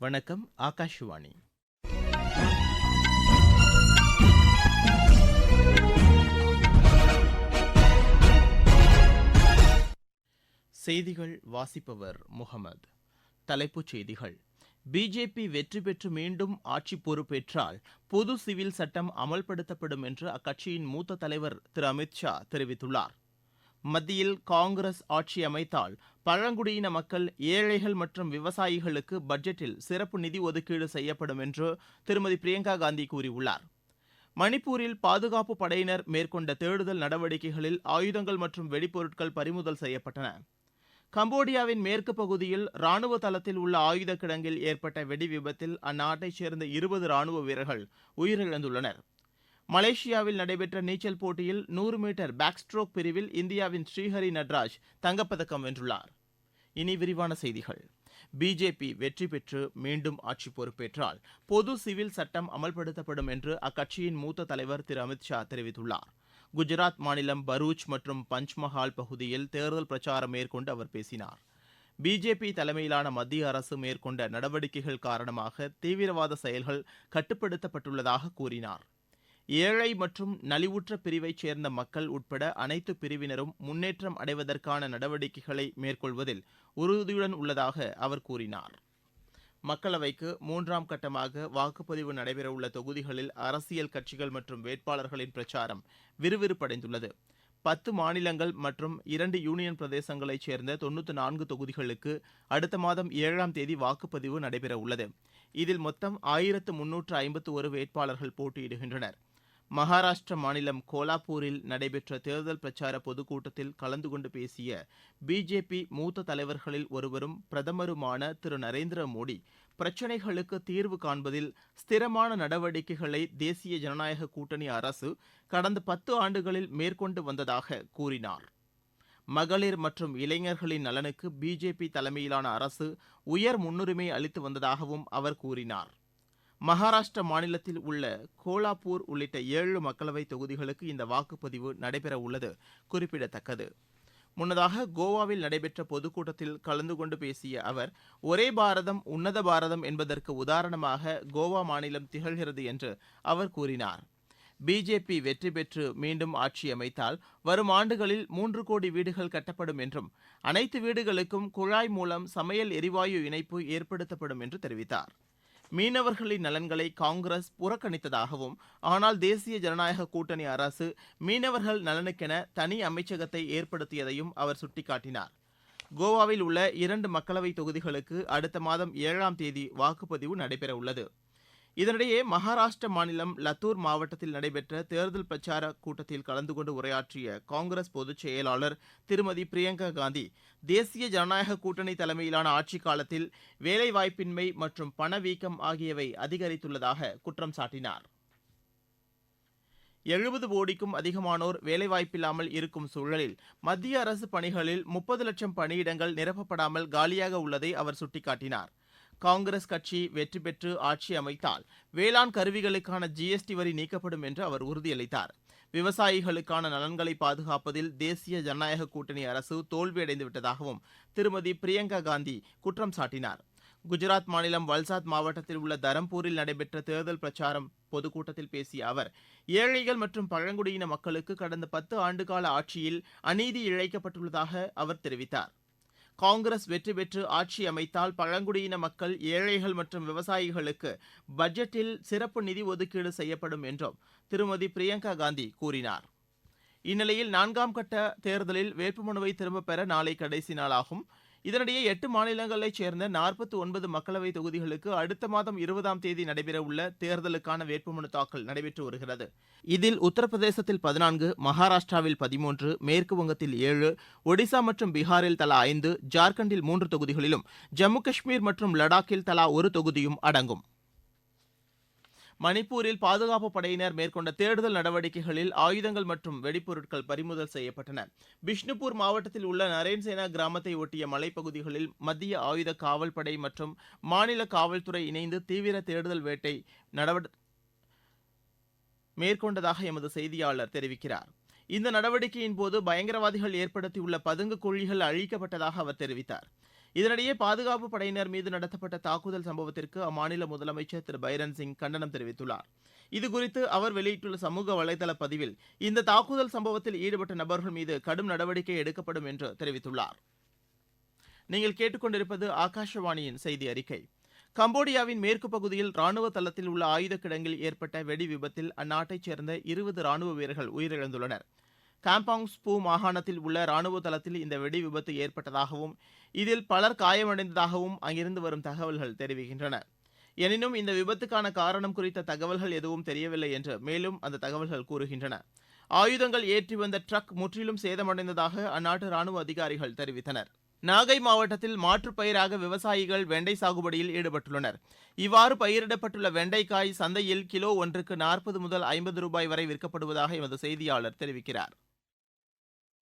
வணக்கம் ஆகாஷவாணி. செய்திகள் வாசிப்பவர் முகமது. தலைப்புச் செய்திகள். பிஜேபி வெற்றி பெற்று மீண்டும் ஆட்சி பொறுப்பேற்றால் பொது சிவில் சட்டம் அமல்படுத்தப்படும் என்று அக்கட்சியின் மூத்த தலைவர் திரு அமித் ஷா தெரிவித்துள்ளார். மத்தியில் காங்கிரஸ் ஆட்சி அமைத்தால் பழங்குடியின மக்கள் ஏழைகள் மற்றும் விவசாயிகளுக்கு பட்ஜெட்டில் சிறப்பு நிதி ஒதுக்கீடு செய்யப்படும் என்று திருமதி பிரியங்கா காந்தி கூறியுள்ளார். மணிப்பூரில் பாதுகாப்பு படையினர் மேற்கொண்ட தேடுதல் நடவடிக்கைகளில் ஆயுதங்கள் மற்றும் வெடிப்பொருட்கள் பறிமுதல் செய்யப்பட்டன. கம்போடியாவின் மேற்கு பகுதியில் ராணுவ தளத்தில் உள்ள ஆயுத கிடங்கில் ஏற்பட்ட வெடி விபத்தில் அந்நாட்டைச் சேர்ந்த இருபது ராணுவ வீரர்கள் உயிரிழந்துள்ளனர். மலேசியாவில் நடைபெற்ற நீச்சல் போட்டியில் நூறு மீட்டர் பேக் ஸ்ட்ரோக் பிரிவில் இந்தியாவின் ஸ்ரீஹரி நட்ராஜ் தங்கப்பதக்கம் வென்றுள்ளார். இனி விரிவான செய்திகள். பிஜேபி வெற்றி பெற்று மீண்டும் ஆட்சி பொறுப்பேற்றால் பொது சிவில் சட்டம் அமல்படுத்தப்படும் என்று அக்கட்சியின் மூத்த தலைவர் திரு அமித் ஷா தெரிவித்துள்ளார். குஜராத் மாநிலம் பரூச் மற்றும் பஞ்ச்மஹால் பகுதியில் தேர்தல் பிரச்சாரம் மேற்கொண்டு அவர் பேசினார். பிஜேபி தலைமையிலான மத்திய அரசு மேற்கொண்ட நடவடிக்கைகள் காரணமாக தீவிரவாத செயல்கள் கட்டுப்படுத்தப்பட்டுள்ளதாக கூறினார். ஏழை மற்றும் நலிவுற்ற பிரிவைச் சேர்ந்த மக்கள் உட்பட அனைத்து பிரிவினரும் முன்னேற்றம் அடைவதற்கான நடவடிக்கைகளை மேற்கொள்வதில் உறுதியுடன் உள்ளதாக அவர் கூறினார். மக்களவைக்கு மூன்றாம் கட்டமாக வாக்குப்பதிவு நடைபெறவுள்ள தொகுதிகளில் அரசியல் கட்சிகள் மற்றும் வேட்பாளர்களின் பிரச்சாரம் விறுவிறுப்படைந்துள்ளது. பத்து மாநிலங்கள் மற்றும் இரண்டு யூனியன் பிரதேசங்களைச் சேர்ந்த தொன்னூற்று நான்கு தொகுதிகளுக்கு அடுத்த மாதம் ஏழாம் தேதி வாக்குப்பதிவு நடைபெறவுள்ளது. இதில் மொத்தம் ஆயிரத்து முன்னூற்று ஐம்பத்து ஒரு வேட்பாளர்கள் போட்டியிடுகின்றனர். மகாராஷ்டிர மாநிலம் கோலாப்பூரில் நடைபெற்ற தேர்தல் பிரச்சார பொதுக்கூட்டத்தில் கலந்து கொண்டு பேசிய பிஜேபி மூத்த தலைவர்களில் ஒருவரும் பிரதமருமான திரு. நரேந்திர மோடி பிரச்சினைகளுக்கு தீர்வு காண்பதில் ஸ்திரமான நடவடிக்கைகளை தேசிய ஜனநாயக கூட்டணி அரசு கடந்த பத்து ஆண்டுகளில் மேற்கொண்டு வந்ததாக கூறினார். மகளிர் மற்றும் இளைஞர்களின் நலனுக்கு பிஜேபி தலைமையிலான அரசு உயர் முன்னுரிமை அளித்து வந்ததாகவும் அவர் கூறினார். மகாராஷ்டிர மாநிலத்தில் உள்ள கோலாப்பூர் உள்ளிட்ட ஏழு மக்களவைத் தொகுதிகளுக்கு இந்த வாக்குப்பதிவு நடைபெறவுள்ளது குறிப்பிடத்தக்கது. முன்னதாக கோவாவில் நடைபெற்ற பொதுக்கூட்டத்தில் கலந்து கொண்டு பேசிய அவர் ஒரே பாரதம் உன்னத பாரதம் என்பதற்கு உதாரணமாக கோவா மாநிலம் திகழ்கிறது என்று அவர் கூறினார். பிஜேபி வெற்றி பெற்று மீண்டும் ஆட்சி அமைத்தால் வரும் ஆண்டுகளில் மூன்று கோடி வீடுகள் கட்டப்படும் என்றும் அனைத்து வீடுகளுக்கும் குழாய் மூலம் சமையல் எரிவாயு இணைப்பு ஏற்படுத்தப்படும் என்று தெரிவித்தார். மீனவர்களின் நலன்களை காங்கிரஸ் புறக்கணித்ததாகவும் ஆனால் தேசிய ஜனநாயக கூட்டணி அரசு மீனவர்கள் நலனுக்கென தனி அமைச்சகத்தை ஏற்படுத்தியதையும் அவர் சுட்டிக்காட்டினார். கோவாவில் உள்ள இரண்டு மக்களவைத் தொகுதிகளுக்கு அடுத்த மாதம் ஏழாம் தேதி வாக்குப்பதிவு நடைபெறவுள்ளது. இதனிடையே மகாராஷ்டிர மாநிலம் லத்தூர் மாவட்டத்தில் நடைபெற்ற தேர்தல் பிரச்சார கூட்டத்தில் கலந்து கொண்டு உரையாற்றிய காங்கிரஸ் பொதுச் செயலாளர் திருமதி பிரியங்கா காந்தி தேசிய ஜனநாயக கூட்டணி தலைமையிலான ஆட்சிக் காலத்தில் வேலைவாய்ப்பின்மை மற்றும் பணவீக்கம் ஆகியவை அதிகரித்துள்ளதாக குற்றம் சாட்டினார். எழுபது கோடிக்கும் அதிகமானோர் வேலைவாய்ப்பில்லாமல் இருக்கும் சூழலில் மத்திய அரசு பணிகளில் முப்பது லட்சம் பணியிடங்கள் நிரப்பப்படாமல் காலியாக உள்ளதை அவர் சுட்டிக்காட்டினார். காங்கிரஸ் கட்சி வெற்றி பெற்று ஆட்சி அமைத்தால் வேளாண் கருவிகளுக்கான ஜிஎஸ்டி வரி நீக்கப்படும் என்று அவர் உறுதியளித்தார். விவசாயிகளுக்கான நலன்களை பாதுகாப்பதில் தேசிய ஜனநாயக கூட்டணி அரசு தோல்வியடைந்து விட்டதாகவும் திருமதி பிரியங்கா காந்தி குற்றம் சாட்டினார். குஜராத் மாநிலம் வல்சாத் மாவட்டத்தில் உள்ள தரம்பூரில் நடைபெற்ற தேர்தல் பிரச்சாரம் பொதுக்கூட்டத்தில் பேசிய அவர் ஏழைகள் மற்றும் பழங்குடியின மக்களுக்கு கடந்த பத்து ஆண்டுகால ஆட்சியில் அநீதி இழைக்கப்பட்டுள்ளதாக அவர் தெரிவித்தார். காங்கிரஸ் வெற்றி பெற்று ஆட்சி அமைத்தால் பழங்குடியின மக்கள் ஏழைகள் மற்றும் விவசாயிகளுக்கு பட்ஜெட்டில் சிறப்பு நிதி ஒதுக்கீடு செய்யப்படும் என்றும் திருமதி பிரியங்கா காந்தி கூறினார். இந்நிலையில் நான்காம் கட்ட தேர்தலில் வேட்புமனுவை திரும்பப் பெற நாளை கடைசி நாளாகும். இதனிடையே எட்டு மாநிலங்களைச் சேர்ந்த நாற்பத்தி ஒன்பது மக்களவைத் தொகுதிகளுக்கு அடுத்த மாதம் இருபதாம் தேதி நடைபெறவுள்ள தேர்தலுக்கான வேட்புமனு தாக்கல் நடைபெற்று வருகிறது. இதில் உத்தரப்பிரதேசத்தில் பதினான்கு மகாராஷ்டிராவில் பதிமூன்று மேற்குவங்கத்தில் ஏழு ஒடிசா மற்றும் பீகாரில் தலா ஐந்து ஜார்க்கண்டில் மூன்று தொகுதிகளிலும் ஜம்மு காஷ்மீர் மற்றும் லடாக்கில் தலா ஒரு தொகுதியும் அடங்கும். மணிப்பூரில் பாதுகாப்பு படையினர் மேற்கொண்ட தேடுதல் நடவடிக்கைகளில் ஆயுதங்கள் மற்றும் வெடிப்பொருட்கள் பறிமுதல் செய்யப்பட்டன. பிஷ்ணுபூர் மாவட்டத்தில் உள்ள நரேன்சேனா கிராமத்தை ஒட்டிய மலைப்பகுதிகளில் மத்திய ஆயுத காவல்படை மற்றும் மாநில காவல்துறை இணைந்து தீவிர தேடுதல் வேட்டை நடவடிக்கை மேற்கொண்டதாக எமது செய்தியாளர் தெரிவிக்கிறார். இந்த நடவடிக்கையின் போது பயங்கரவாதிகள் ஏற்படுத்தியுள்ள பதுங்கு குழிகள் அழிக்கப்பட்டதாக அவர் தெரிவித்தார். இதனிடையே பாதுகாப்பு படையினர் மீது நடத்தப்பட்ட தாக்குதல் சம்பவத்திற்கு அம்மாநில முதலமைச்சர் திரு. பைரன் சிங் கண்டனம் தெரிவித்துள்ளார். இதுகுறித்து அவர் வெளியிட்டுள்ள சமூக வலைதள பதிவில் இந்த தாக்குதல் சம்பவத்தில் ஈடுபட்ட நபர்கள் மீது கடும் நடவடிக்கை எடுக்கப்படும் என்று தெரிவித்துள்ளார். நீங்கள் கேட்டுக்கொண்டிருப்பது ஆகாஷவாணியின் செய்தி அறிக்கை. கம்போடியாவின் மேற்கு பகுதியில் ராணுவ தளத்தில் உள்ள ஆயுத கிடங்கில் ஏற்பட்ட வெடி விபத்தில் அந்நாட்டைச் சேர்ந்த இருபது ராணுவ வீரர்கள் உயிரிழந்துள்ளனர். காம்பாங் ஸ்பூ மாகாணத்தில் உள்ள ராணுவ தளத்தில் இந்த வெடி விபத்து ஏற்பட்டதாகவும் இதில் பலர் காயமடைந்ததாகவும் அங்கிருந்து வரும் தகவல்கள் தெரிவிக்கின்றன. எனினும் இந்த விபத்துக்கான காரணம் குறித்த தகவல்கள் எதுவும் தெரியவில்லை என்று மேலும் அந்த தகவல்கள் கூறுகின்றன. ஆயுதங்கள் ஏற்றி வந்த ட்ரக் முற்றிலும் சேதமடைந்ததாக அந்நாட்டு ராணுவ அதிகாரிகள் தெரிவித்தனர். நாகை மாவட்டத்தில் மாற்றுப்பயிராக விவசாயிகள் வெண்டை சாகுபடியில் ஈடுபட்டுள்ளனர். இவ்வாறு பயிரிடப்பட்டுள்ள வெண்டைக்காய் சந்தையில் கிலோ ஒன்றுக்கு நாற்பது முதல் ஐம்பது ரூபாய் வரை விற்கப்படுவதாக எமது செய்தியாளர் தெரிவிக்கிறார்.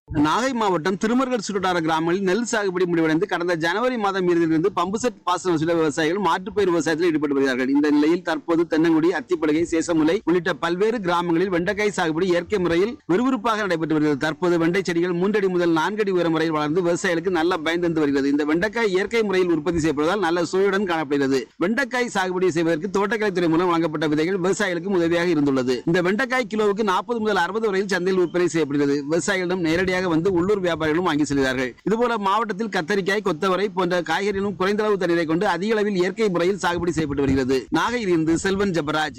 நாகை மாவட்டம் திருமருகல் சுற்றுவட்டார கிராமங்களில் நெல் சாகுபடி முடிவடைந்து கடந்த ஜனவரி மாதம் இறுதியிலிருந்து பம்புசெட் பாசன வசூல விவசாயிகள் மாற்றுப்பயிர் விவசாயத்தில் ஈடுபட்டு வருகிறார்கள். இந்த நிலையில் தற்போது தென்னங்குடி அத்திப்படுகை சேசமுலை உள்ளிட்ட பல்வேறு கிராமங்களில் வெண்டைக்காய் சாகுபடி இயற்கை முறையில் விறுவிறுப்பாக நடைபெற்று வருகிறது. தற்போது வெண்டை செடிகள் மூன்றடி முதல் நான்கடி உயரம் வரையில் வளர்ந்து விவசாயிகளுக்கு நல்ல பயன் தந்து வருகிறது. இந்த வெண்டைக்காய் இயற்கை முறையில் உற்பத்தி செய்யப்படுவதால் நல்ல சுவையுடன் காணப்படுகிறது. வெண்டைக்காய் சாகுபடி செய்வதற்கு தோட்டக்கலைத்துறை மூலம் வழங்கப்பட்ட விதைகள் விவசாயிகளுக்கு உதவியாக இருந்துள்ளது. இந்த வெண்டைக்காய் கிலோவுக்கு நாற்பது முதல் அறுபது வரையில் சந்தையில் விற்பனை செய்யப்படுகிறது. விவசாயிகளிடம் நேரடியாக வந்து உள்ளூர் வியாபாரிகளும் வாங்கி செல்கிறார்கள். இதுபோல மாவட்டத்தில் கத்தரிக்காய் கொத்தவரை போன்ற காய்கறிகளும் குறைந்த அளவு தண்ணீரை கொண்டு அதிக அளவில் இயற்கை முறையில் சாகுபடி செய்யப்பட்டு வருகிறது. நாகையிலிருந்து செல்வன் ஜபராஜ்.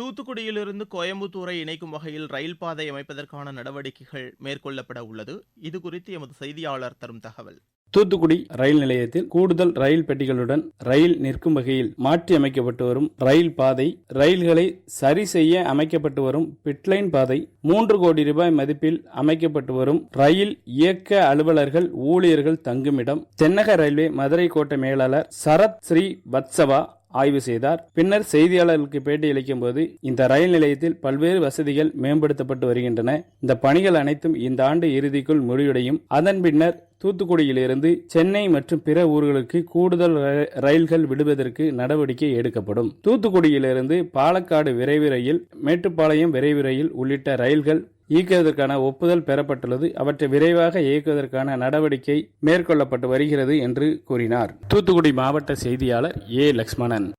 தூத்துக்குடியிலிருந்து கோயம்புத்தூரை இணைக்கும் வகையில் ரயில் பாதை அமைப்பதற்கான நடவடிக்கைகள் மேற்கொள்ளப்பட உள்ளது. இதுகுறித்து எமது செய்தியாளர் தரும் தகவல். தூத்துக்குடி ரயில் நிலையத்தில் கூடுதல் ரயில் பெட்டிகளுடன் ரயில் நிற்கும் வகையில் மாற்றி அமைக்கப்பட்டு வரும் ரயில் பாதை ரயில்களை சரி செய்ய அமைக்கப்பட்டு வரும் பிட்லைன் பாதை மூன்று கோடி ரூபாய் மதிப்பில் அமைக்கப்பட்டு வரும் ரயில் இயக்க அலுவலர்கள் ஊழியர்கள் தங்குமிடம் தென்னக ரயில்வே மதுரை கோட்ட மேலாளர் சரத் ஸ்ரீ வத்சவா ஆய்வு செய்தார். பின்னர் செய்தியாளர்களுக்கு பேட்டி அளிக்கும் போது இந்த ரயில் நிலையத்தில் பல்வேறு வசதிகள் மேம்படுத்தப்பட்டு வருகின்றன. இந்த பணிகள் அனைத்தும் இந்த ஆண்டு இறுதிக்குள் முடிவடையும். அதன் பின்னர் தூத்துக்குடியிலிருந்து சென்னை மற்றும் பிற ஊர்களுக்கு கூடுதல் ர- ரயில்கள் விடுவதற்கு நடவடிக்கை எடுக்கப்படும். தூத்துக்குடியிலிருந்து பாலக்காடு விரைவு ரயில் மேட்டுப்பாளையம் விரைவு ரயில் உள்ளிட்ட ரயில்கள் இயக்குவதற்கான ஒப்புதல் பெறப்பட்டுள்ளது. அவற்றை விரைவாக இயக்குவதற்கான நடவடிக்கை மேற்கொள்ளப்பட்டு வருகிறது என்று கூறினார். தூத்துக்குடி மாவட்ட செய்தியாளர் ஏ. லக்ஷ்மணன்.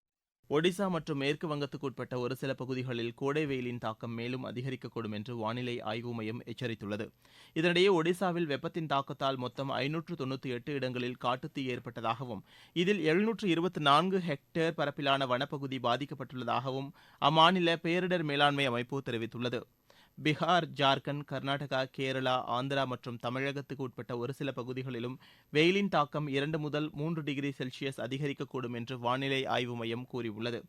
ஒடிசா மற்றும் மேற்கு வங்கத்துக்கு உட்பட்ட ஒரு சில பகுதிகளில் கோடை வெயிலின் தாக்கம் மேலும் அதிகரிக்கக்கூடும் என்று வானிலை ஆய்வு மையம் எச்சரித்துள்ளது. இதனிடையே ஒடிசாவில் வெப்பத்தின் தாக்கத்தால் மொத்தம் ஐநூற்று தொண்ணூற்றி எட்டு இடங்களில் காட்டுத்தீ ஏற்பட்டதாகவும் இதில் எழுநூற்று இருபத்தி நான்கு ஹெக்டேர் பரப்பிலான வனப்பகுதி பாதிக்கப்பட்டுள்ளதாகவும் அம்மாநில பேரிடர் மேலாண்மை அமைப்பு தெரிவித்துள்ளது. பீகார் ஜார்க்கண்ட் கர்நாடகா கேரளா ஆந்திரா மற்றும் தமிழகத்துக்கு உட்பட்ட ஒரு சில பகுதிகளிலும் வெயிலின் தாக்கம் இரண்டு முதல் மூன்று டிகிரி செல்சியஸ் அதிகரிக்கக்கூடும் என்று வானிலை ஆய்வு மையம் கூறியுள்ளது.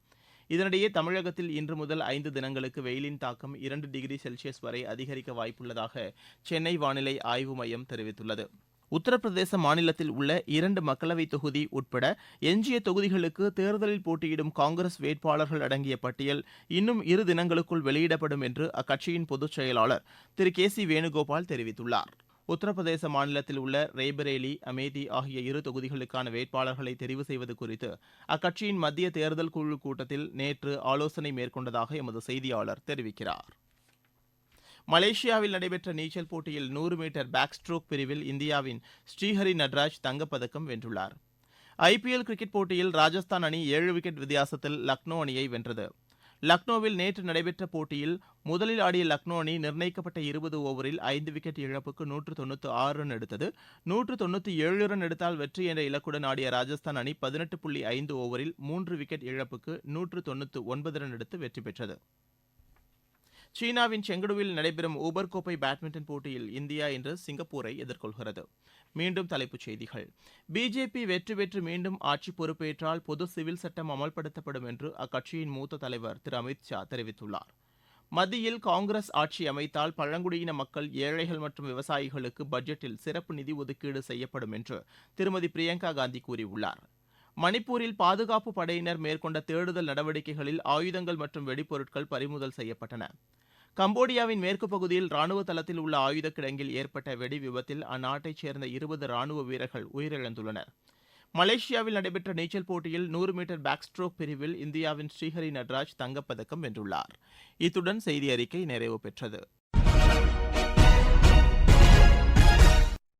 இதனிடையே தமிழகத்தில் இன்று முதல் ஐந்து தினங்களுக்கு வெயிலின் தாக்கம் இரண்டு டிகிரி செல்சியஸ் வரை அதிகரிக்க வாய்ப்புள்ளதாக சென்னை வானிலை ஆய்வு மையம் தெரிவித்துள்ளது. உத்தரப்பிரதேச மாநிலத்தில் உள்ள இரண்டு மக்களவைத் தொகுதி உட்பட எஞ்சிய தொகுதிகளுக்கு தேர்தலில் போட்டியிடும் காங்கிரஸ் வேட்பாளர்கள் அடங்கிய பட்டியல் இன்னும் இரு தினங்களுக்குள் வெளியிடப்படும் என்று அக்கட்சியின் பொதுச் செயலாளர் திரு கே சி வேணுகோபால் தெரிவித்துள்ளார். உத்தரப்பிரதேச மாநிலத்தில் உள்ள ரேபரேலி அமேதி ஆகிய இரு தொகுதிகளுக்கான வேட்பாளர்களை தெரிவு செய்வது குறித்து அக்கட்சியின் மத்திய தேர்தல் குழு கூட்டத்தில் நேற்று ஆலோசனை மேற்கொண்டதாக எமது செய்தியாளர் தெரிவிக்கிறார். மலேசியாவில் நடைபெற்ற நீச்சல் போட்டியில் நூறு மீட்டர் பேக் ஸ்ட்ரோக் பிரிவில் இந்தியாவின் ஸ்ரீஹரி நட்ராஜ் தங்கப்பதக்கம் வென்றுள்ளார். ஐபிஎல் கிரிக்கெட் போட்டியில் ராஜஸ்தான் அணி ஏழு விக்கெட் வித்தியாசத்தில் லக்னோ அணியை வென்றது. லக்னோவில் நேற்று நடைபெற்ற போட்டியில் முதலில் ஆடிய லக்னோ அணி நிர்ணயிக்கப்பட்ட இருபது ஓவரில் ஐந்து விக்கெட் இழப்புக்கு நூற்று தொண்ணூற்று ஆறு ரன் எடுத்தது. நூற்று தொண்ணூற்றி ஏழு ரன் எடுத்தால் வெற்றி என்ற இலக்குடன் ஆடிய ராஜஸ்தான் அணி பதினெட்டு புள்ளி ஐந்து ஓவரில் மூன்று விக்கெட் இழப்புக்கு நூற்று தொண்ணூற்று ஒன்பது ரன் எடுத்து வெற்றி பெற்றது. சீனாவின் செங்கடுவில் நடைபெறும் ஊபர் கோப்பை பேட்மிண்டன் போட்டியில் இந்தியா இன்று சிங்கப்பூரை எதிர்கொள்கிறது. மீண்டும் தலைப்புச் செய்திகள். பிஜேபி வெற்றி பெற்று மீண்டும் ஆட்சி பொறுப்பேற்றால் பொது சிவில் சட்டம் அமல்படுத்தப்படும் என்று அக்கட்சியின் மூத்த தலைவர் திரு அமித் ஷா தெரிவித்துள்ளார். மத்தியில் காங்கிரஸ் ஆட்சி அமைத்தால் பழங்குடியின மக்கள் ஏழைகள் மற்றும் விவசாயிகளுக்கு பட்ஜெட்டில் சிறப்பு நிதி ஒதுக்கீடு செய்யப்படும் என்று திருமதி பிரியங்கா காந்தி கூறியுள்ளார். மணிப்பூரில் பாதுகாப்பு படையினர் மேற்கொண்ட தேடுதல் நடவடிக்கைகளில் ஆயுதங்கள் மற்றும் வெடிப்பொருட்கள் பறிமுதல் செய்யப்பட்டன. கம்போடியாவின் மேற்கு பகுதியில் ராணுவ தளத்தில் உள்ள ஆயுத கிடங்கில் ஏற்பட்ட வெடி விபத்தில் அந்நாட்டைச் சேர்ந்த இருபது ராணுவ வீரர்கள் உயிரிழந்துள்ளனர். மலேசியாவில் நடைபெற்ற நீச்சல் போட்டியில் நூறு மீட்டர் பேக் ஸ்ட்ரோக் பிரிவில் இந்தியாவின் ஸ்ரீஹரி நட்ராஜ் தங்கப்பதக்கம் வென்றுள்ளார். இத்துடன் செய்தி அறிக்கை நிறைவு பெற்றது.